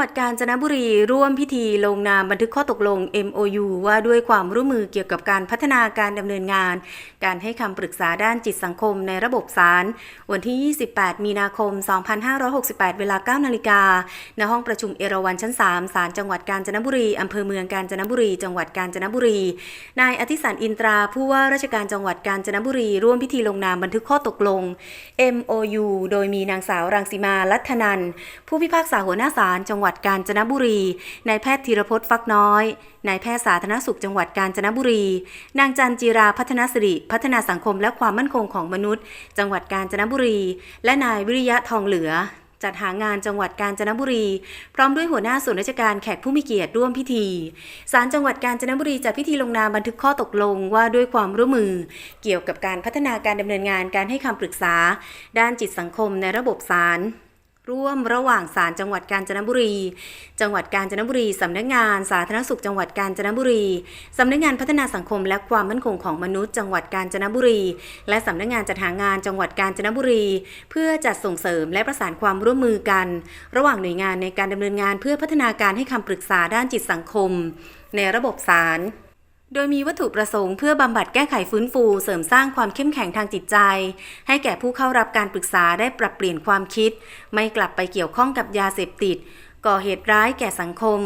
วัดกาญจนบุรีร่วมพิธีลงนามบันทึกข้อตกลง MOU ว่าด้วยความร่วมมือเกี่ยวกับการพัฒนาการดำเนินงาน การให้คำปรึกษาด้านจิตสังคมในระบบศาลวันที่ 28 มีนาคม 2568 เวลา 9 นาฬิกาณห้องประชุมเอราวัณชั้น 3 ศาลจังหวัดกาญจนบุรีอำเภอเมืองกาญจนบุรี จังหวัดกาญจนบุรี นายอธิสันอินตราผู้ว่าราชการจังหวัดกาญจนบุรี ร่วมพิธีลงนามบันทึกข้อตกลง MOU โดยมีนางสาวรังสีมาลัทธนันผู้พิพากษาหัวหน้าศาลจังหวัดวัดกาญจนบุรี นายแพทย์ธีรพจน์ฟักน้อย นายแพทย์สาธารณสุขจังหวัดกาญจนบุรี นางจันจีราพัฒนาสิริ พัฒนาสังคมและความมั่นคงของมนุษย์ จังหวัดกาญจนบุรี และนายวิริยะทองเหลือ จัดหางานจังหวัดกาญจนบุรี พร้อมด้วยหัวหน้าส่วนราชการแขกผู้มีเกียรติร่วมพิธีศาลจังหวัดกาญจนบุรีจัดพิธีลงนามบันทึกข้อตกลงว่าด้วยความร่วมมือ เกี่ยวกับการพัฒนาการดำเนินงานการให้คำปรึกษา ด้านจิตสังคมในระบบศาล ร่วมระหว่างศาลจังหวัดกาญจนบุรี จังหวัดกาญจนบุรี สำนักงานสาธารณสุขจังหวัดกาญจนบุรี สำนักงานพัฒนาสังคมและความมั่นคงของมนุษย์จังหวัดกาญจนบุรี และสำนักงานจัดหางานจังหวัดกาญจนบุรี เพื่อจัดส่งเสริมและประสานความร่วมมือกัน ระหว่างหน่วยงานในการดำเนินงานเพื่อพัฒนาการให้คำปรึกษาด้านจิตสังคม ในระบบศาล โดยมีวัตถุประสงค์เพื่อบำบัดแก้ไขฟื้นฟู เสริมสร้างความเข้มแข็งทางจิตใจ ให้แก่ผู้เข้ารับการปรึกษาได้ปรับเปลี่ยนความคิด ไม่กลับไปเกี่ยวข้องกับยาเสพติด ก่อเหตุร้ายแก่สังคม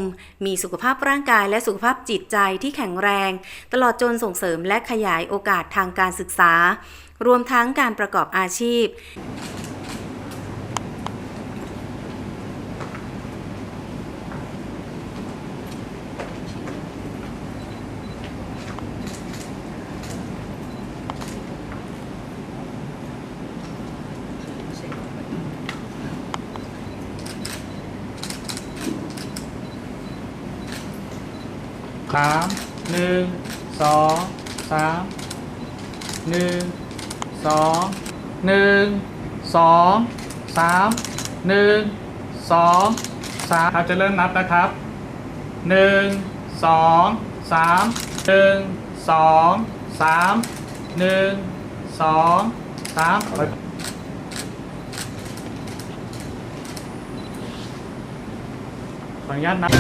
มีสุขภาพร่างกายและสุขภาพจิตใจที่แข็งแรง ตลอดจนส่งเสริมและขยายโอกาสทางการศึกษา รวมทั้งการประกอบอาชีพ สามหนึ่งสองสามหนึ่งสองหนึ่งสองสามหนึ่งสองสามเราจะเริ่มนับนะครับหนึ่งสองสามหนึ่งสองสามหนึ่งสองสามขออนุญาตนับ